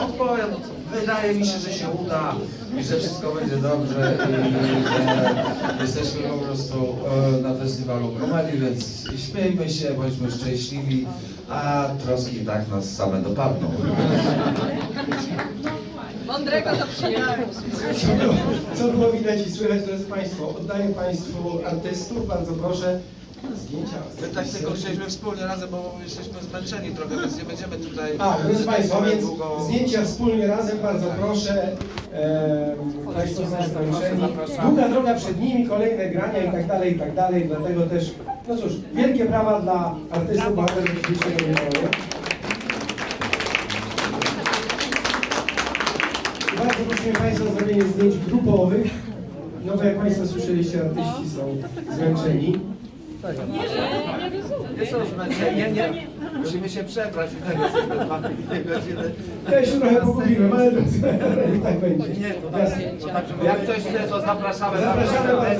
Odpowiem, wydaje mi się, że się uda i że wszystko będzie dobrze i że jesteśmy po prostu e, na festiwalu komedii, więc śmiejmy się, bądźmy szczęśliwi, a troski i tak nas same dopadną. Mądrego to było, co było widać i słychać, drodzy Państwo? Oddaję Państwu artystów, bardzo proszę. Zdjęcia. My tak tylko chcieliśmy wspólnie razem, bo jesteśmy zmęczeni trochę, więc nie będziemy tutaj... A, drodzy Państwo, więc długo- zdjęcia wspólnie razem, bardzo proszę. E, Państwo są zmęczeni. Długa droga przed nimi, kolejne grania i tak dalej, i tak dalej, dlatego też, no cóż, wielkie brawa dla artystów bohaterów dzisiejszego wieczoru. Bardzo prosimy Państwa o zrobienie zdjęć grupowych. No bo jak Państwo słyszeliście, artyści są zmęczeni. Nie są zmęczeni, nie, nie. Musimy się przebrać tak. Ja się trochę pogubiłem, ale tak będzie. Nie, to Jasne. Jak ktoś chce, to zapraszamy. Zapraszamy.